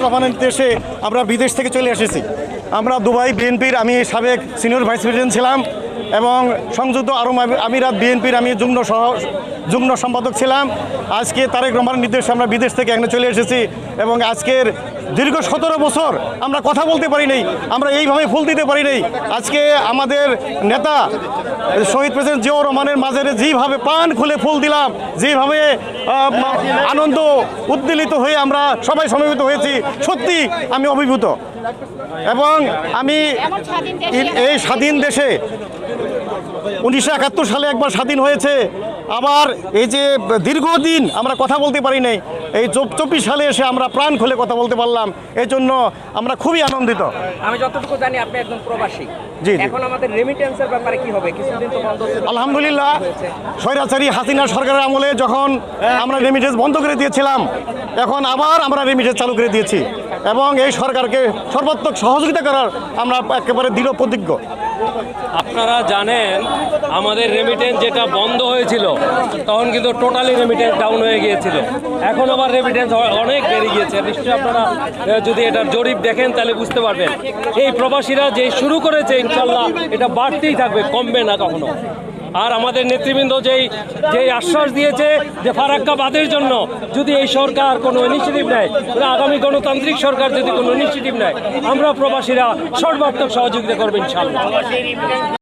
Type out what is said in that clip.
রহমানের দেশে আমরা বিদেশ থেকে চলে এসেছি। আমরা দুবাই বিএনপির আমি সাবেক সিনিয়র ভাইস প্রেসিডেন্ট ছিলাম এবং সংযুক্ত আরব আমি- আমিরাত বিএনপির আমি যুগ্ম সহ যুগ্ম সম্পাদক ছিলাম। আজকে তারেক রহমানের নির্দেশে আমরা বিদেশ থেকে এখানে চলে এসেছি এবং আজকের দীর্ঘ সতেরো বছর আমরা কথা বলতে পারি নাই, আমরা এইভাবে ফুল দিতে পারি নাই। আজকে আমাদের নেতা শহীদ প্রেসিডেন্ট জিয়াউর রহমানের মাঝে যেভাবে পান খুলে ফুল দিলাম, যেভাবে আনন্দ উদ্বেলিত হয়ে আমরা সবাই সমবেত হয়েছি, সত্যি আমি অভিভূত। এবং আমি এই- এই স্বাধীন দেশে উনিশশো একাত্তর সালে একবার স্বাধীন হয়েছে আবার এই যে দীর্ঘদিন আমরা কথা বলতে পারি নাই এই চব্বিশ সালে এসে আমরা প্রাণ খুলে কথা বলতে পারলাম এই জন্য আমরা খুবই আনন্দিত। আমি যতটুকু জানি আপনি একজন প্রবাসী। জি। এখন আমাদের রেমিটেন্সের ব্যাপারে কি হবে? কিছুদিন তো বন্ধ আলহামদুলিল্লাহ স্বৈরাচারী হাসিনা সরকারের আমলে যখন আমরা রেমিটেন্স বন্ধ করে দিয়েছিলাম এখন আবার আমরা রেমিটেন্স চালু করে দিয়েছি। এবং এই সরকারকে সর্বাত্মক সহযোগিতা করার আমরা একেবারে দৃঢ় প্রতিজ্ঞ আপনারা জানেন আমাদের রেমিটেন্স যেটা বন্ধ হয়েছিল তখন কিন্তু টোটালি রেমিটেন্স ডাউন হয়ে গিয়েছিল। এখন আবার রেমিটেন্স অনেক বেড়ে গিয়েছে। নিশ্চয়ই আপনারা যদি এটার জরিপ দেখেন, তাহলে বুঝতে পারবেন। এই প্রবাসীরা যে শুরু করেছে ইনশাল্লাহ এটা বাড়তেই থাকবে, কমবে না কখনো। আর আমাদের নেতৃবৃন্দ যেই যেই আশ্বাস দিয়েছে যে ফারাক্কা বাদের জন্য, যদি এই সরকার কোনো ইনিশিয়েটিভ নেয় মানে আগামী গণতান্ত্রিক সরকার যদি কোনো ইনিশিয়েটিভ নেয়, আমরা প্রবাসীরা সর্বাত্মক সহযোগিতা করবেন ইনশাল্লাহ